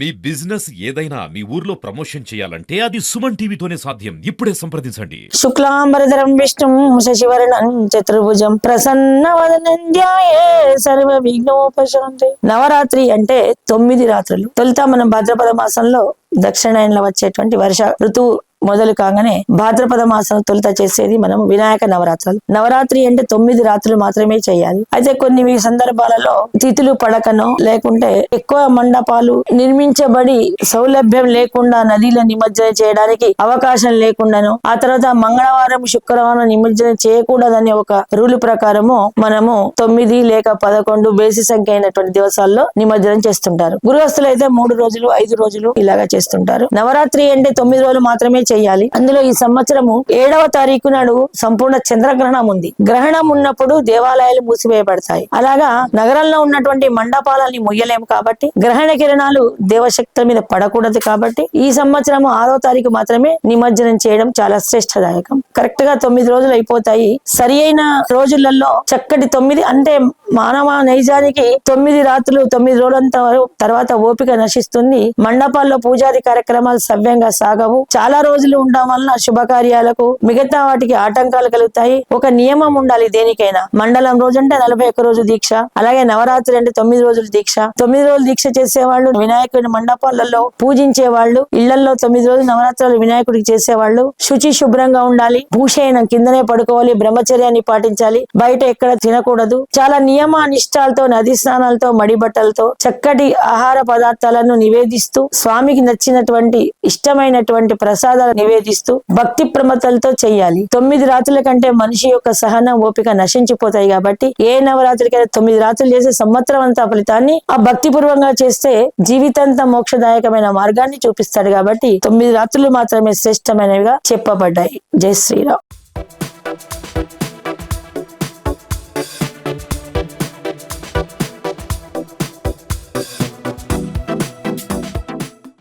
మీ business ఏదైనా మీ ఊర్లో promotion చేయాలంటే అది సుమన్ టీవీతోనే సాధ్యం. ఇప్పుడే సంప్రదించండి. శుక్లాంబరధరం విష్ణు శశివర్ణం చతుర్భుజం ప్రసన్న వదనంధ్యాయే సర్వ విఘ్నోపశాంతి. నవరాత్రి అంటే తొమ్మిది రాత్రులు. తొలుత మనం భాద్రపద మాసంలో దక్షిణాయనలో వచ్చేటువంటి వర్ష ఋతువు మొదలు కాగానే భాద్రపద మాసం తొలుత చేసేది మనం వినాయక నవరాత్రులు. నవరాత్రి అంటే తొమ్మిది రాత్రులు మాత్రమే చేయాలి. అయితే కొన్ని మీ సందర్భాలలో తిథులు పడకనో లేకుంటే ఎక్కువ మండపాలు నిర్మించబడి సౌలభ్యం లేకుండా నదిలో నిమజ్జనం చేయడానికి అవకాశం లేకుండాను ఆ తర్వాత మంగళవారం శుక్రవారం నిమజ్జనం చేయకూడదని ఒక రూల్ ప్రకారము మనము తొమ్మిది లేక పదకొండు బేసి సంఖ్య అయినటువంటి దివసాల్లో నిమజ్జనం చేస్తుంటారు. గృహస్థులు అయితే మూడు రోజులు ఐదు రోజులు ఇలాగా చేస్తుంటారు. నవరాత్రి అంటే తొమ్మిది రోజులు మాత్రమే చేయాలి. అందులో ఈ సంవత్సరము ఏడవ తారీఖు నాడు సంపూర్ణ చంద్రగ్రహణం ఉంది. గ్రహణం ఉన్నప్పుడు దేవాలయాలు మూసివేయబడతాయి. అలాగా నగరంలో ఉన్నటువంటి మండపాలని మొయ్యలేము కాబట్టి గ్రహణ కిరణాలు దేవశక్తుల మీద పడకూడదు కాబట్టి ఈ సంవత్సరము ఆరో తారీఖు మాత్రమే నిమజ్జనం చేయడం చాలా శ్రేష్టదాయకం. కరెక్ట్గా తొమ్మిది రోజులు అయిపోతాయి. సరి అయిన రోజులలో చక్కటి తొమ్మిది అంటే మానవ నైజానికి తొమ్మిది రాత్రులు తొమ్మిది రోజులంత తర్వాత ఓపిక నశిస్తుంది. మండపాల్లో పూజాది కార్యక్రమాలు సవ్యంగా సాగవు. చాలా రోజులు రోజులు ఉండడం వలన శుభకార్యాలకు మిగతా వాటికి ఆటంకాలు కలుగుతాయి. ఒక నియమం ఉండాలి దేనికైనా. మండలం రోజు అంటే నలభై ఒక్క రోజు దీక్ష అలాగే నవరాత్రి అంటే తొమ్మిది రోజులు దీక్ష. తొమ్మిది రోజులు దీక్ష చేసేవాళ్ళు వినాయకుడి మండపాలలో పూజించే వాళ్ళు ఇళ్ళలో తొమ్మిది రోజులు నవరాత్రులు వినాయకుడికి చేసేవాళ్ళు. శుచి శుభ్రంగా ఉండాలి భూషయనం కిందనే పడుకోవాలి బ్రహ్మచర్యాన్ని పాటించాలి బయట ఎక్కడ తినకూడదు. చాలా నియమ నిష్టాలతో నది స్నానాలతో మడి బట్టలతో చక్కటి ఆహార పదార్థాలను నివేదిస్తూ స్వామికి నచ్చినటువంటి ఇష్టమైనటువంటి ప్రసాదాలు నివేదిస్తూ భక్తి ప్రమతలతో చెయ్యాలి తొమ్మిది రాత్రుల కంటే మనిషి యొక్క సహన ఓపిక నశించిపోతాయి కాబట్టి ఏ నవరాత్రికైనా తొమ్మిది రాత్రులు చేసే సంవత్సరం అంతా ఫలితాన్ని ఆ భక్తి పూర్వంగా చేస్తే జీవితాంత మోక్షదాయకమైన మార్గాన్ని చూపిస్తాడు కాబట్టి తొమ్మిది రాత్రులు మాత్రమే శ్రేష్టమైనవిగా చెప్పబడ్డాయి. జై శ్రీరామ్.